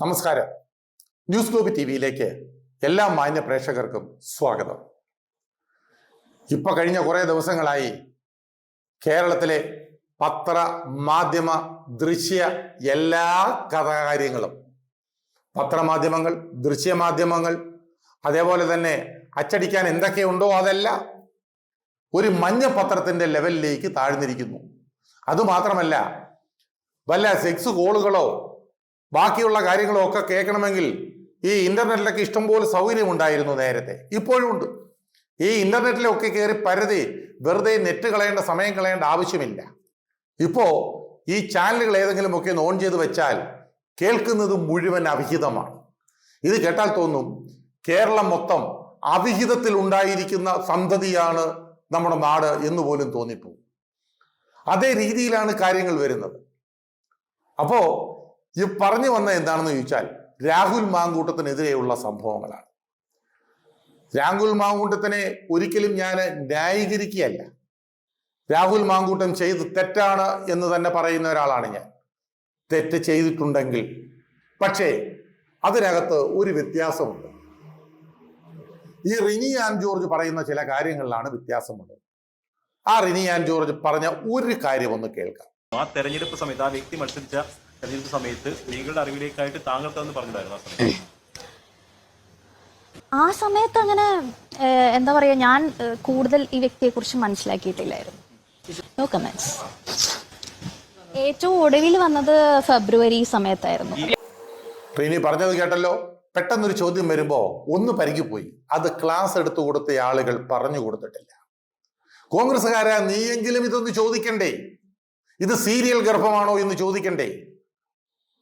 നമസ്കാരം. News ഗ്ലോബി T വിയിലേക്ക് എല്ലാ മാന്യ പ്രേക്ഷകർക്കും സ്വാഗതം. ഇപ്പൊ കഴിഞ്ഞ കുറെ ദിവസങ്ങളായി കേരളത്തിലെ പത്ര മാധ്യമ ദൃശ്യ എല്ലാ കഥാകാര്യങ്ങളും. പത്രമാധ്യമങ്ങൾ ദൃശ്യമാധ്യമങ്ങൾ അതേപോലെ തന്നെ അച്ചടിക്കാൻ എന്തൊക്കെയുണ്ടോ അതല്ല ഒരു മഞ്ഞ പത്രത്തിന്റെ ലെവലിലേക്ക് താഴ്ന്നിരിക്കുന്നു. അതുമാത്രമല്ല വല്ല സെക്സ് കോളുകളോ ബാക്കിയുള്ള കാര്യങ്ങളൊക്കെ കേൾക്കണമെങ്കിൽ ഈ ഇന്റർനെറ്റിലൊക്കെ ഇഷ്ടംപോലെ സൗകര്യമുണ്ടായിരുന്നു നേരത്തെ. ഇപ്പോഴും ഉണ്ട്. ഈ ഇന്റർനെറ്റിലൊക്കെ കയറി പരതി വെറുതെ നെറ്റ് കളയേണ്ട സമയം കളയേണ്ട ആവശ്യമില്ല. ഇപ്പോ ഈ ചാനലുകൾ ഏതെങ്കിലും ഒക്കെ ഓൺ ചെയ്ത് വെച്ചാൽ കേൾക്കുന്നത് മുഴുവൻ അവിഹിതമാണ്. ഇത് കേട്ടാൽ തോന്നും കേരളം മൊത്തം അവിഹിതത്തിൽ ഉണ്ടായിരിക്കുന്ന സന്തതിയാണ് നമ്മുടെ നാട് എന്ന് പോലും തോന്നിപ്പോകും. അതേ രീതിയിലാണ് കാര്യങ്ങൾ വരുന്നത്. അപ്പോ ഈ പറഞ്ഞു വന്ന എന്താണെന്ന് ചോദിച്ചാൽ രാഹുൽ മാങ്കൂട്ടത്തിനെതിരെയുള്ള സംഭവങ്ങളാണ്. രാഹുൽ മാങ്കൂട്ടത്തിനെ ഒരിക്കലും ഞാൻ ന്യായീകരിക്കുകയല്ല. രാഹുൽ മാങ്കൂട്ടം ചെയ്ത് തെറ്റാണ് എന്ന് തന്നെ പറയുന്ന ഒരാളാണ് ഞാൻ. തെറ്റ് ചെയ്തിട്ടുണ്ടെങ്കിൽ. പക്ഷേ അതിനകത്ത് ഒരു വ്യത്യാസമുണ്ട്. ഈ റിനി ആൻ ജോർജ് പറയുന്ന ചില കാര്യങ്ങളിലാണ് വ്യത്യാസമുള്ളത്. ആ റിനി ആൻ ജോർജ് പറഞ്ഞ ഒരു കാര്യം ഒന്ന് കേൾക്കാം. ആ തെരഞ്ഞെടുപ്പ് സമയത്ത് ആ വ്യക്തി മത്സരിച്ച തെരഞ്ഞെടുപ്പ് സമയത്ത് സ്ത്രീകളുടെ അറിവിലേക്കായിട്ട് താങ്കൾക്ക് എന്ന് പറഞ്ഞിട്ടുണ്ടായിരുന്നു ആ സമയത്ത്. ആ സമയത്ത് അങ്ങനെ എന്താ പറയാ ഞാൻ കൂടുതൽ ഈ വ്യക്തിയെ കുറിച്ച് മനസ്സിലാക്കിയിട്ടില്ലായിരുന്നു. നോ കമന്റ്സ് ഏറ്റവും ഒടുവിൽ വന്നത് ഫെബ്രുവരി സമയത്തായിരുന്നു. പിന്നെ പറഞ്ഞത് കേട്ടല്ലോ? പെട്ടെന്നൊരു ചോദ്യം വരുമ്പോ ഒന്ന് പരികിപ്പോയി. അത് ക്ലാസ് എടുത്തു കൊടുത്ത ആളുകൾ പറഞ്ഞു കൊടുത്തിട്ടില്ല. കോൺഗ്രസ്സുകാരാ നീയെങ്കിലും ഇതൊന്ന് ചോദിക്കണ്ടേ? ഇത് സീരിയൽ ഗർഭമാണോ എന്ന് ചോദിക്കണ്ടേ?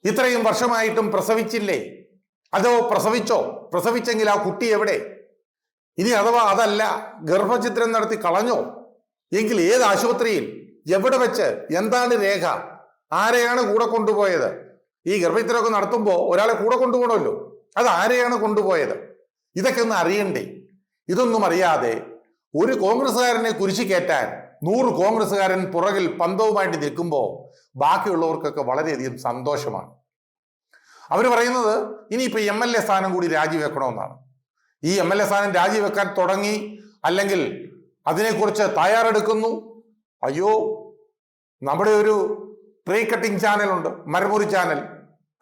ഇത്രയും വർഷമായിട്ടും പ്രസവിച്ചില്ലേ? അതോ പ്രസവിച്ചോ? പ്രസവിച്ചെങ്കിൽ ആ കുട്ടി എവിടെ? ഇനി അഥവാ അതല്ല ഗർഭചിത്രം നടത്തി കളഞ്ഞോ? എങ്കിൽ ഏത് ആശുപത്രിയിൽ? എവിടെ വെച്ച്? എന്താണ് രേഖ? ആരെയാണ് കൂടെ കൊണ്ടുപോയത്? ഈ ഗർഭചിത്രമൊക്കെ നടത്തുമ്പോൾ ഒരാളെ കൂടെ കൊണ്ടുപോകണമല്ലോ. അത് ആരെയാണ് കൊണ്ടുപോയത്? ഇതൊക്കെ ഒന്ന് അറിയണ്ടേ? ഇതൊന്നും അറിയാതെ ഒരു കോൺഗ്രസ്സുകാരനെ കുരിശി കയറ്റാൻ നൂറ് കോൺഗ്രസ്സുകാരൻ പുറകിൽ പന്തവുമായിട്ട് നിൽക്കുമ്പോൾ ബാക്കിയുള്ളവർക്കൊക്കെ വളരെയധികം സന്തോഷമാണ്. അവർ പറയുന്നത് ഇനിയിപ്പോൾ എം എൽ എ സ്ഥാനം കൂടി രാജിവെക്കണമെന്നാണ്. ഈ എം എൽ എ സ്ഥാനം രാജിവെക്കാൻ തുടങ്ങി അല്ലെങ്കിൽ അതിനെക്കുറിച്ച് തയ്യാറെടുക്കുന്നു. അയ്യോ നമ്മുടെ ഒരു പ്രീ കട്ടിംഗ് ചാനലുണ്ട് മരമുറി ചാനൽ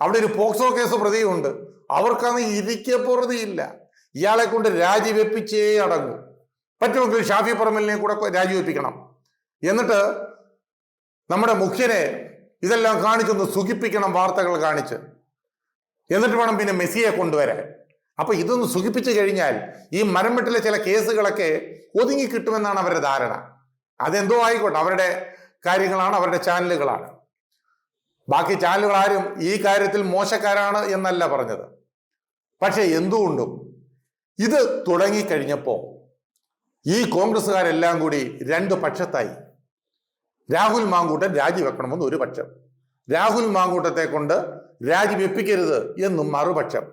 അവിടെ ഒരു പോക്സോ കേസ് പ്രതിയുണ്ട്. അവർക്കാണ് ഇരിക്കപ്പുറതിയില്ല ഇയാളെ കൊണ്ട് രാജിവെപ്പിച്ചേ അടങ്ങും. പറ്റുമെങ്കിൽ ഷാഫി പറമ്പലിനെ കൂടെ രാജിവെപ്പിക്കണം. എന്നിട്ട് നമ്മുടെ മുഖ്യനെ ഇതെല്ലാം കാണിച്ചൊന്ന് സുഖിപ്പിക്കണം വാർത്തകൾ കാണിച്ച്. എന്നിട്ട് വേണം പിന്നെ മെസ്സിയെ കൊണ്ടുവരാൻ. അപ്പൊ ഇതൊന്ന് സുഖിപ്പിച്ചു കഴിഞ്ഞാൽ ഈ മരംവെട്ടിലെ ചില കേസുകളൊക്കെ ഒതുങ്ങി കിട്ടുമെന്നാണ് അവരുടെ ധാരണ. അതെന്തോ ആയിക്കോട്ടെ അവരുടെ കാര്യങ്ങളാണ് അവരുടെ ചാനലുകളാണ്. ബാക്കി ചാനലുകൾ ആരും ഈ കാര്യത്തിൽ മോശക്കാരാണ് എന്നല്ല പറഞ്ഞത്. പക്ഷെ എന്തുകൊണ്ടും ഇത് തുടങ്ങിക്കഴിഞ്ഞപ്പോൾ ഈ കോൺഗ്രസ്സുകാരെല്ലാം കൂടി രണ്ട് പക്ഷത്തായി. രാഹുൽ മാങ്കൂട്ടൻ രാജിവെക്കണമെന്ന് ഒരു പക്ഷം. രാഹുൽ മാങ്കൂട്ടത്തെ കൊണ്ട് രാജിവെപ്പിക്കരുത് എന്നും മറുപക്ഷം.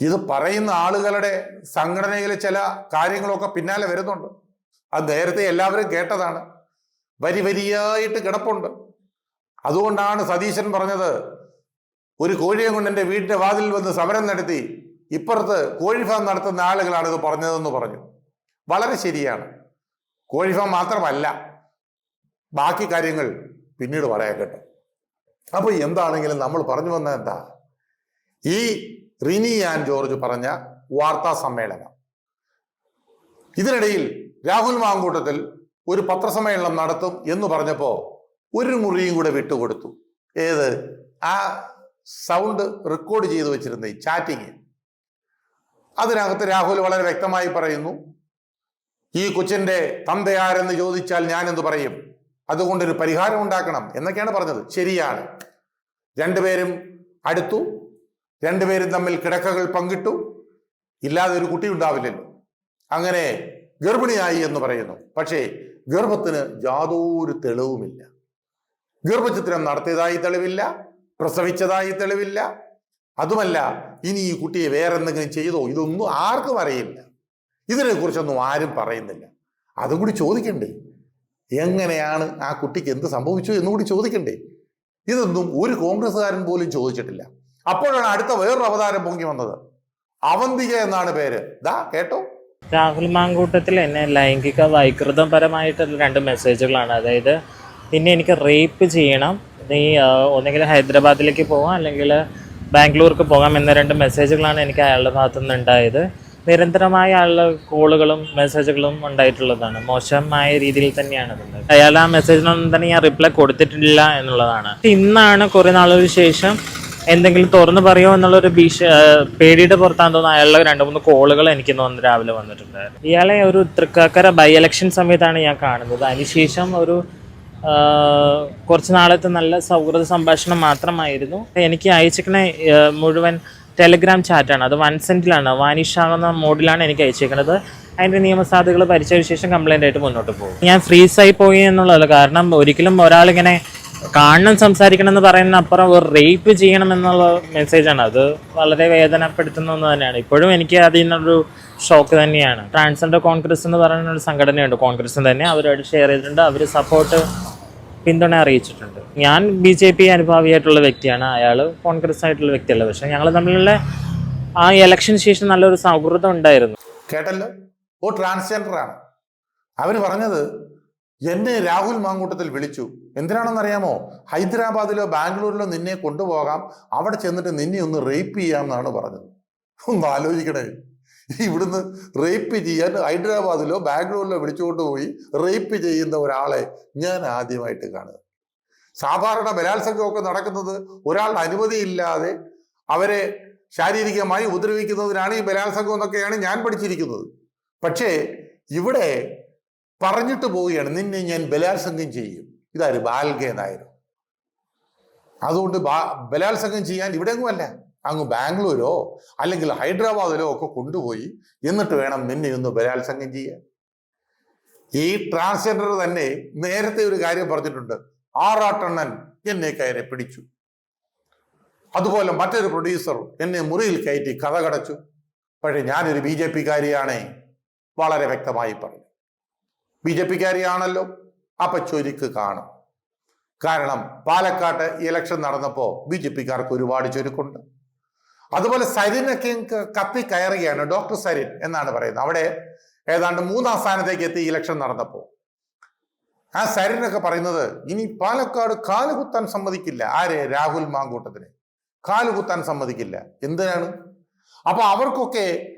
ഇത് പറയുന്ന ആളുകളുടെ സംഘടനയിലെ ചില കാര്യങ്ങളൊക്കെ പിന്നാലെ വരുന്നുണ്ട്. അത് നേരത്തെ എല്ലാവരും കേട്ടതാണ്. വരി വരിയായിട്ട് കിടപ്പുണ്ട്. അതുകൊണ്ടാണ് സതീശൻ പറഞ്ഞത് ഒരു കോഴിയെ കൊണ്ട് എന്റെ വീടിന്റെ വാതിൽ വന്ന് സമരം നടത്തി ഇപ്പുറത്ത് കോഴിഫാം നടത്തുന്ന ആളുകളാണ് ഇത് പറഞ്ഞതെന്ന് പറഞ്ഞു. വളരെ ശരിയാണ്. കോഴിഫാം മാത്രമല്ല ബാക്കി കാര്യങ്ങൾ പിന്നീട് പറയാൻ കേട്ടോ. അപ്പൊ എന്താണെങ്കിലും നമ്മൾ പറഞ്ഞു വന്നത് എന്താ? ഈ റിനി ആൻഡ് ജോർജ് പറഞ്ഞ വാർത്താ സമ്മേളനം. ഇതിനിടയിൽ രാഹുൽ മാങ്കൂട്ടത്തിൽ ഒരു പത്രസമ്മേളനം നടത്തും എന്ന് പറഞ്ഞപ്പോ ഒരു മുറിയും കൂടെ വിട്ടുകൊടുത്തു. ഏത്? ആ സൗണ്ട് റെക്കോർഡ് ചെയ്തു വെച്ചിരുന്ന ചാറ്റിങ് അതിനകത്ത് രാഹുൽ വളരെ വ്യക്തമായി പറയുന്നു ഈ കൊച്ചിന്റെ തന്തയാരെന്ന് ചോദിച്ചാൽ ഞാൻ എന്ത് പറയും? അതുകൊണ്ടൊരു പരിഹാരം ഉണ്ടാക്കണം എന്നൊക്കെയാണ് പറഞ്ഞത്. ശരിയാണ്. രണ്ടുപേരും അടുത്തു. രണ്ടുപേരും തമ്മിൽ കിടക്കകൾ പങ്കിട്ടു. ഇല്ലാതെ ഒരു കുട്ടി ഉണ്ടാവില്ലല്ലോ. അങ്ങനെ ഗർഭിണിയായി എന്ന് പറയുന്നു. പക്ഷേ ഗർഭത്തിന് യാതൊരു തെളിവുമില്ല. ഗർഭചിത്രം നടത്തിയതായി തെളിവില്ല. പ്രസവിച്ചതായി തെളിവില്ല. അതുമല്ല ഇനി ഈ കുട്ടിയെ വേറെ എന്തെങ്കിലും ചെയ്തോ? ഇതൊന്നും ആർക്കും അറിയില്ല. ഇതിനെക്കുറിച്ചൊന്നും ആരും പറയുന്നില്ല. അതും കൂടി ചോദിക്കണ്ടേ? എങ്ങനെയാണ് ആ കുട്ടിക്ക് എന്ത് സംഭവിച്ചു എന്നുകൂടി ചോദിക്കണ്ടേ. ഇതൊന്നും ഒരു കോൺഗ്രസ്സുകാരൻ പോലും ചോദിച്ചിട്ടില്ല. അപ്പോഴാണ് അടുത്ത വേറൊരു അവതാരം പൊങ്ങി വന്നത്. അവന്തിക എന്നാണ് പേര്. ദാ കേട്ടോ. രാഹുൽ മാങ്കൂട്ടത്തിൽ എന്നെ ലൈംഗിക വൈകൃതപരമായിട്ടുള്ള രണ്ട് മെസ്സേജുകളാണ് അതായത് ഇനി എനിക്ക് റേപ്പ് ചെയ്യണം. നീ ഒന്നെങ്കിൽ ഹൈദരാബാദിലേക്ക് പോകാം അല്ലെങ്കിൽ ബാംഗ്ലൂർക്ക് പോകാം എന്ന രണ്ട് മെസ്സേജുകളാണ് എനിക്ക് അയാളുടെ ഭാഗത്തു നിരന്തരമായ ആളുടെ കോളുകളും മെസ്സേജുകളും ഉണ്ടായിട്ടുള്ളതാണ്. മോശമായ രീതിയിൽ തന്നെയാണ് അതുണ്ടായത് അയാൾ ആ മെസ്സേജിനൊന്നും തന്നെ ഞാൻ റിപ്ലൈ കൊടുത്തിട്ടില്ല എന്നുള്ളതാണ്. ഇന്നാണ് കുറേ നാളുകൾക്ക് ശേഷം എന്തെങ്കിലും തുറന്നു പറയുമോ എന്നുള്ള ഒരു ഭീഷ പേടിയുടെ പുറത്താന്ന് തോന്നുന്നു അയാളുടെ രണ്ട് മൂന്ന് കോളുകൾ എനിക്ക് തോന്നുന്നു രാവിലെ വന്നിട്ടുണ്ട് ഇയാളെ ഒരു തൃക്കാക്കര ബൈ ഇലക്ഷൻ സമയത്താണ് ഞാൻ കാണുന്നത്. അതിനുശേഷം ഒരു കുറച്ച് നാളത്തെ നല്ല സൗഹൃദ സംഭാഷണം മാത്രമായിരുന്നു. എനിക്ക് അയച്ചിരിക്കുന്ന മുഴുവൻ ടെലിഗ്രാം ചാറ്റാണ്. അത് വൺ സെന്റിലാണ് വാനിഷ് ആകുന്ന മോഡിലാണ് എനിക്ക് അയച്ചേക്കുന്നത് അതിന്റെ നിയമസാധ്യതകൾ പരിശോധിച്ച ശേഷം കംപ്ലൈന്റ് ആയിട്ട് മുന്നോട്ട് പോകും. ഞാൻ ഫ്രീസായി പോയി എന്നുള്ളത് കാരണം ഒരിക്കലും ഒരാളിങ്ങനെ കാണണം സംസാരിക്കണം എന്ന് പറയുന്ന അപ്പുറം ഒരു റേപ്പ് ചെയ്യണം എന്നുള്ള മെസ്സേജാണ് അത് വളരെ വേദനപ്പെടുത്തുന്ന ഒന്ന് തന്നെയാണ്. ഇപ്പോഴും എനിക്ക് അതിൽ നിന്നൊരു ഷോക്ക് തന്നെയാണ്. ട്രാൻസ്ജെൻഡർ കോൺഗ്രസ് എന്ന് പറയുന്ന ഒരു സംഘടനയുണ്ട്. കോൺഗ്രസ് തന്നെ അവരോട് ഷെയർ ചെയ്തിട്ടുണ്ട്. അവർ സപ്പോർട്ട് പിന്തുണ അറിയിച്ചിട്ടുണ്ട്. ഞാൻ ബി ജെ പി അനുഭാവിയായിട്ടുള്ള വ്യക്തിയാണ്. അയാൾ കോൺഗ്രസ് ആയിട്ടുള്ള വ്യക്തിയല്ല. പക്ഷേ ഞങ്ങൾ തമ്മിലുള്ള ആ ഇലക്ഷൻ ശേഷം നല്ലൊരു സൗഹൃദം ഉണ്ടായിരുന്നു. കേട്ടല്ലോ? ഓ ട്രാൻസ്ജെൻഡർ ആണ്. അവർ പറഞ്ഞത് എന്നെ രാഹുൽ മാങ്കൂട്ടത്തിൽ വിളിച്ചു. എന്തിനാണെന്നറിയാമോ? ഹൈദരാബാദിലോ ബാംഗ്ലൂരിലോ നിന്നെ കൊണ്ടുപോകാം. അവിടെ ചെന്നിട്ട് നിന്നെ ഒന്ന് റേപ്പ് ചെയ്യാമെന്നാണ് പറഞ്ഞത്. ഒന്ന് ആലോചിക്കണേ. ഇവിടുന്ന് റേപ്പ് ചെയ്യാൻ ഹൈദരാബാദിലോ ബാംഗ്ലൂരിലോ വിളിച്ചുകൊണ്ട് പോയി റേപ്പ് ചെയ്യുന്ന ഒരാളെ ഞാൻ ആദ്യമായിട്ട് കാണുക. സാധാരണ ബലാത്സംഗമൊക്കെ നടക്കുന്നത് ഒരാളുടെ അനുമതിയില്ലാതെ അവരെ ശാരീരികമായി ഉപദ്രവിക്കുന്നതിനാണ് ഈ ബലാത്സംഗം എന്നൊക്കെയാണ് ഞാൻ പഠിച്ചിരിക്കുന്നത്. പക്ഷേ ഇവിടെ പറഞ്ഞിട്ട് പോവുകയാണ് നിന്നെ ഞാൻ ബലാത്സംഗം ചെയ്യും. ഇതാര്? ബാൽഗേനായിരുന്നു അതുകൊണ്ട് ബലാത്സംഗം ചെയ്യാൻ ഇവിടെ അല്ല. അങ്ങ് ബാംഗ്ലൂരോ അല്ലെങ്കിൽ ഹൈദരാബാദിലോ ഒക്കെ കൊണ്ടുപോയി എന്നിട്ട് വേണം നിന്നെ ഒന്ന് ബലാത്സംഗം ചെയ്യാൻ. ഈ ട്രാൻസ്ജെൻഡർ തന്നെ നേരത്തെ ഒരു കാര്യം പറഞ്ഞിട്ടുണ്ട്. ആറാട്ടണ്ണൻ എന്നെ കയറി പിടിച്ചു. അതുപോലെ മറ്റൊരു പ്രൊഡ്യൂസർ എന്നെ മുറിയിൽ കയറ്റി കഥ കടച്ചു പക്ഷെ ഞാനൊരു ബി ജെ പിക്കാരിയാണേ വളരെ വ്യക്തമായി പറഞ്ഞു. ബി ജെ പിക്കാരിയാണല്ലോ അപ്പൊ ചൊരിക്ക് കാണും. കാരണം പാലക്കാട്ട് ഇലക്ഷൻ നടന്നപ്പോൾ ബി ജെ പിക്കാർക്ക് ഒരുപാട് ചുരുക്കുണ്ട്. അതുപോലെ സരിനൊക്കെ കത്തി കയറുകയാണ്. ഡോക്ടർ സരിൻ എന്നാണ് പറയുന്നത്. അവിടെ ഏതാണ്ട് മൂന്നാം സ്ഥാനത്തേക്ക് എത്തി ഇലക്ഷൻ നടന്നപ്പോൾ ആ സരിനൊക്കെ പറയുന്നത് ഇനി പാലക്കാട് കാലുകുത്താൻ സമ്മതിക്കില്ല. ആരെ? രാഹുൽ മാങ്കൂട്ടത്തിന്. കാലുകുത്താൻ സമ്മതിക്കില്ല. എന്തിനാണ്? അപ്പൊ അവർക്കൊക്കെ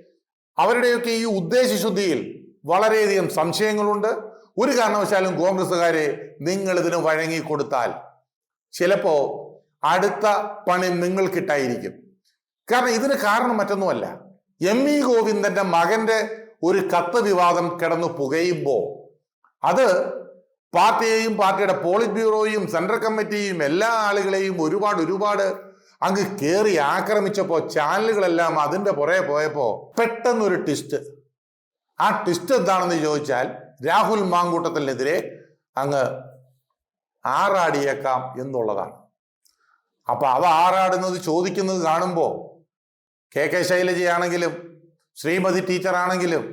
അവരുടെയൊക്കെ ഈ ഉദ്ദേശശുദ്ധിയിൽ വളരെയധികം സംശയങ്ങളുണ്ട്. ഒരു കാരണവശാലും കോൺഗ്രസ്സുകാരെ നിങ്ങൾ ഇതിന് വഴങ്ങി കൊടുത്താൽ ചിലപ്പോ അടുത്ത പണി നിങ്ങൾക്കിട്ടായിരിക്കും. കാരണം ഇതിന് കാരണം മറ്റൊന്നുമല്ല. എം ഇ ഗോവിന്ദന്റെ മകന്റെ ഒരു കത്ത് വിവാദം കിടന്നു പുകയുമ്പോൾ അത് പാർട്ടിയെയും പാർട്ടിയുടെ പോളിറ്റ് ബ്യൂറോയും സെൻട്രൽ കമ്മിറ്റിയും എല്ലാ ആളുകളെയും ഒരുപാട് ഒരുപാട് അങ്ങ് കയറി ആക്രമിച്ചപ്പോൾ ചാനലുകളെല്ലാം അതിന്റെ പുറകെ പോയപ്പോൾ പെട്ടെന്നൊരു ട്വിസ്റ്റ് ആ ട്വിസ്റ്റ് എന്താണെന്ന് ചോദിച്ചാൽ രാഹുൽ മാങ്കൂട്ടത്തിനെതിരെ അങ്ങ് ആറാടിയേക്കാം എന്നുള്ളതാണ്. അപ്പൊ അത് ആറാടുന്നത് ചോദിക്കുന്നത് കാണുമ്പോൾ കെ കെ ശൈലജയാണെങ്കിലും ശ്രീമതി ടീച്ചറാണെങ്കിലും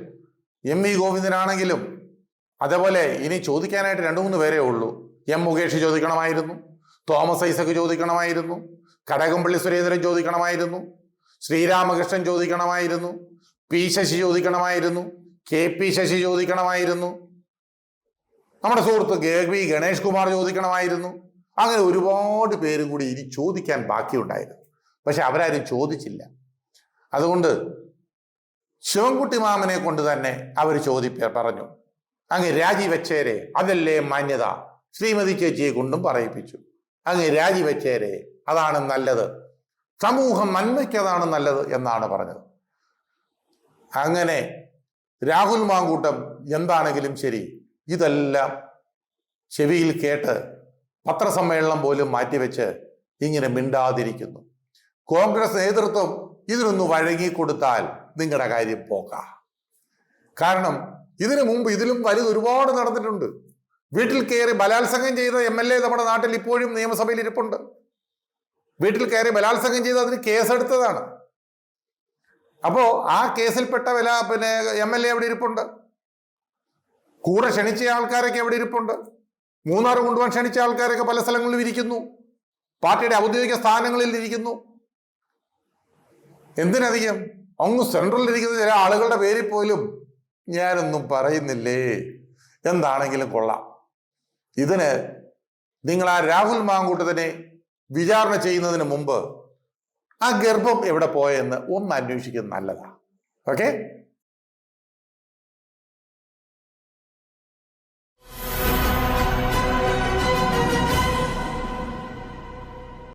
എം വി ഗോവിന്ദനാണെങ്കിലും അതേപോലെ ഇനി ചോദിക്കാനായിട്ട് രണ്ട് മൂന്ന് പേരേ ഉള്ളൂ. എം മുകേഷ് ചോദിക്കണമായിരുന്നു തോമസ് ഐസക് ചോദിക്കണമായിരുന്നു കടകംപള്ളി സുരേന്ദ്രൻ ചോദിക്കണമായിരുന്നു ശ്രീരാമകൃഷ്ണൻ ചോദിക്കണമായിരുന്നു പി ശശി ചോദിക്കണമായിരുന്നു കെ പി ശശി ചോദിക്കണമായിരുന്നു. നമ്മുടെ സുഹൃത്ത് കെ ഗണേഷ് കുമാർ ചോദിക്കണമായിരുന്നു. അങ്ങനെ ഒരുപാട് പേരും കൂടി ഇനി ചോദിക്കാൻ ബാക്കിയുണ്ടായിരുന്നു. പക്ഷെ അവരാരും ചോദിച്ചില്ല. അതുകൊണ്ട് ശിവൻകുട്ടി മാമനെ കൊണ്ട് തന്നെ അവർ ചോദിപ്പ പറഞ്ഞു. അങ്ങ് രാജിവെച്ചേരെ അതല്ലേ മാന്യത? ശ്രീമതി ചേച്ചിയെ കൊണ്ടും പറയിപ്പിച്ചു. അങ്ങ് രാജിവെച്ചേരെ അതാണ് നല്ലത്. സമൂഹം നന്മയ്ക്കതാണ് നല്ലത് എന്നാണ് പറഞ്ഞത്. അങ്ങനെ രാഹുൽ മാങ്കൂട്ടം എന്താണെങ്കിലും ശരി. ഇതെല്ലാം ചെവിയിൽ കേട്ട് പത്രസമ്മേളനം പോലും മാറ്റിവെച്ച് ഇങ്ങനെ മിണ്ടാതിരിക്കുന്നു. കോൺഗ്രസ് നേതൃത്വം ഇതിനൊന്ന് വഴങ്ങിക്കൊടുത്താൽ നിങ്ങളുടെ കാര്യം പോക്ക. കാരണം ഇതിനു മുമ്പ് ഇതിലും വലുത് ഒരുപാട് നടന്നിട്ടുണ്ട്. വീട്ടിൽ കയറി ബലാത്സംഗം ചെയ്ത എം എൽ എ നമ്മുടെ നാട്ടിൽ ഇപ്പോഴും നിയമസഭയിൽ ഇരിപ്പുണ്ട്. വീട്ടിൽ കയറി ബലാത്സംഗം ചെയ്ത് അതിന് കേസെടുത്തതാണ്. അപ്പോ ആ കേസിൽപ്പെട്ട വില പിന്നെ എം എൽ എ അവിടെ ഇരിപ്പുണ്ട്. കൂടെ ക്ഷണിച്ച ആൾക്കാരൊക്കെ അവിടെ ഇരിപ്പുണ്ട്. മൂന്നാർ കൊണ്ടുപോകാൻ ക്ഷണിച്ച ആൾക്കാരൊക്കെ പല സ്ഥലങ്ങളിലും ഇരിക്കുന്നു. പാർട്ടിയുടെ ഔദ്യോഗിക സ്ഥാനങ്ങളിൽ ഇരിക്കുന്നു. എന്തിനധികം? അങ്ങ് സെൻട്രലിൽ ഇരിക്കുന്ന ചില ആളുകളുടെ പേരിൽ പോലും ഞാനൊന്നും പറയുന്നില്ലേ? എന്താണെങ്കിലും കൊള്ളാം. ഇതിന് നിങ്ങൾ ആ രാഹുൽ മാങ്കൂട്ടത്തിനെ വിചാരണ ചെയ്യുന്നതിന് മുമ്പ് ആ ഗർഭം എവിടെ പോയെന്ന് ഒന്ന് അന്വേഷിക്കുന്നത് നല്ലതാണ് ഓക്കെ?